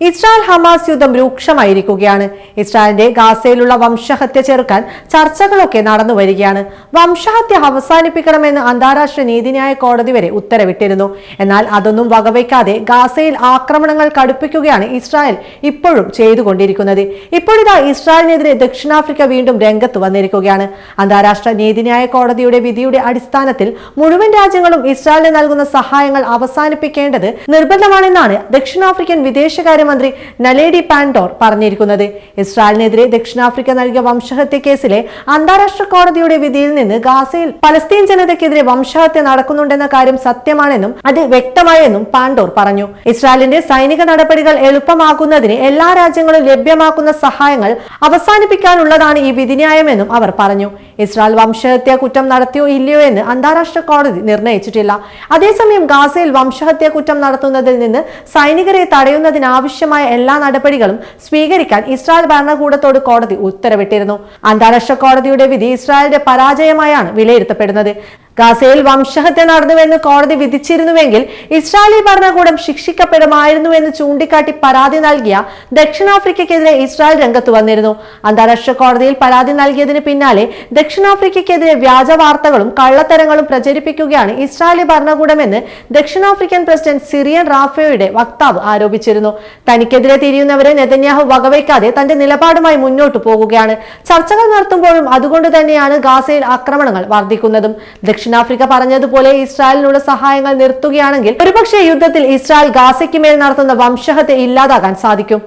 Israel Hamas യുദ്ധം രൂക്ഷമായിരിക്കുകയാണ്. ഇസ്രായേലിന്റെ ഗാസയിലുള്ള വംശഹത്യ ചെറുക്കാൻ ചർച്ചകളൊക്കെ നടന്നു വരികയാണ്. വംശഹത്യ അവസാനിപ്പിക്കണമെന്ന് അന്താരാഷ്ട്ര നീതിന്യായ കോടതി വരെ ഉത്തരവിട്ടിരുന്നു. എന്നാൽ അതൊന്നും വകവയ്ക്കാതെ ഗാസയിൽ ആക്രമണങ്ങൾ കടുപ്പിക്കുകയാണ് ഇസ്രായേൽ ഇപ്പോഴും ചെയ്തുകൊണ്ടിരിക്കുന്നത്. ഇപ്പോഴിതാ ഇസ്രായേലിനെതിരെ ദക്ഷിണാഫ്രിക്ക വീണ്ടും രംഗത്ത് വന്നിരിക്കുകയാണ്. അന്താരാഷ്ട്ര നീതിന്യായ കോടതിയുടെ വിധിയുടെ അടിസ്ഥാനത്തിൽ മുഴുവൻ രാജ്യങ്ങളും ഇസ്രായേലിന് നൽകുന്ന സഹായങ്ങൾ അവസാനിപ്പിക്കേണ്ടത് നിർബന്ധമാണെന്നാണ് ദക്ഷിണാഫ്രിക്കൻ വിദേശകാര്യമന്ത്രി നലേഡി പാൻഡോർ പറഞ്ഞിരിക്കുന്നത്. ഇസ്രായേലിനെതിരെ ദക്ഷിണാഫ്രിക്ക നൽകിയ വംശഹത്യ കേസിലെ അന്താരാഷ്ട്ര കോടതിയുടെ വിധിയിൽ നിന്ന് ഗാസയിൽ പലസ്തീൻ ജനതയ്ക്കെതിരെ വംശഹത്യ നടക്കുന്നുണ്ടെന്ന കാര്യം സത്യമാണെന്നും അത് വ്യക്തമായെന്നും പാൻഡോർ പറഞ്ഞു. ഇസ്രായേലിന്റെ സൈനിക നടപടികൾ എളുപ്പമാക്കുന്നതിന് എല്ലാ രാജ്യങ്ങളും ലഭ്യമാക്കുന്ന സഹായങ്ങൾ അവസാനിപ്പിക്കാനുള്ളതാണ് ഈ വിധിന്യായമെന്നും അവർ പറഞ്ഞു. ഇസ്രായേൽ വംശഹത്യ കുറ്റം നടത്തിയോ ഇല്ലയോ എന്ന് അന്താരാഷ്ട്ര കോടതി നിർണയിച്ചിട്ടില്ല. അതേസമയം ഗാസയിൽ വംശഹത്യ കുറ്റം നടത്തുന്നതിൽ നിന്ന് സൈനികരെ തടയുന്നതിനാവശ്യമായ എല്ലാ നടപടികളും സ്വീകരിക്കാൻ ഇസ്രായേൽ ഭരണകൂടത്തോട് കോടതി ഉത്തരവിട്ടിരുന്നു. അന്താരാഷ്ട്ര കോടതിയുടെ വിധി ഇസ്രായേലിന്റെ പരാജയമായാണ് വിലയിരുത്തപ്പെടുന്നത്. ഗാസയിൽ വംശഹത്യ നടന്നുവെന്ന് കോടതി വിധിച്ചിരുന്നുവെങ്കിൽ ഇസ്രായേലി ഭരണകൂടം ശിക്ഷിക്കപ്പെടുമായിരുന്നുവെന്ന് ചൂണ്ടിക്കാട്ടി പരാതി നൽകിയ ദക്ഷിണാഫ്രിക്കയ്ക്കെതിരെ ഇസ്രായേൽ രംഗത്ത് വന്നിരുന്നു. അന്താരാഷ്ട്ര കോടതിയിൽ പരാതി നൽകിയതിന് പിന്നാലെ ദക്ഷിണാഫ്രിക്കയ്ക്കെതിരെ വ്യാജ വാർത്തകളും കള്ളത്തരങ്ങളും പ്രചരിപ്പിക്കുകയാണ് ഇസ്രായേലി ഭരണകൂടമെന്ന് ദക്ഷിണാഫ്രിക്കൻ പ്രസിഡന്റ് സിറിയൻ റാഫയോയുടെ വക്താവ് ആരോപിച്ചിരുന്നു. തനിക്കെതിരെ തിരിയുന്നവരെ നെതന്യാഹു വകവയ്ക്കാതെ തന്റെ നിലപാടുമായി മുന്നോട്ടു പോകുകയാണ്. ചർച്ചകൾ നടത്തുമ്പോഴും അതുകൊണ്ട് തന്നെയാണ് ഗാസയിൽ ആക്രമണങ്ങൾ വർദ്ധിക്കുന്നതും. ദക്ഷിണാഫ്രിക്ക പറഞ്ഞതുപോലെ ഇസ്രായേലിനുള്ള സഹായങ്ങൾ നിർത്തുകയാണെങ്കിൽ ഒരുപക്ഷെ യുദ്ധത്തിൽ ഇസ്രായേൽ ഗാസയ്ക്ക് മേൽ നടത്തുന്ന വംശഹത്യ ഇല്ലാതാകാൻ സാധിക്കും.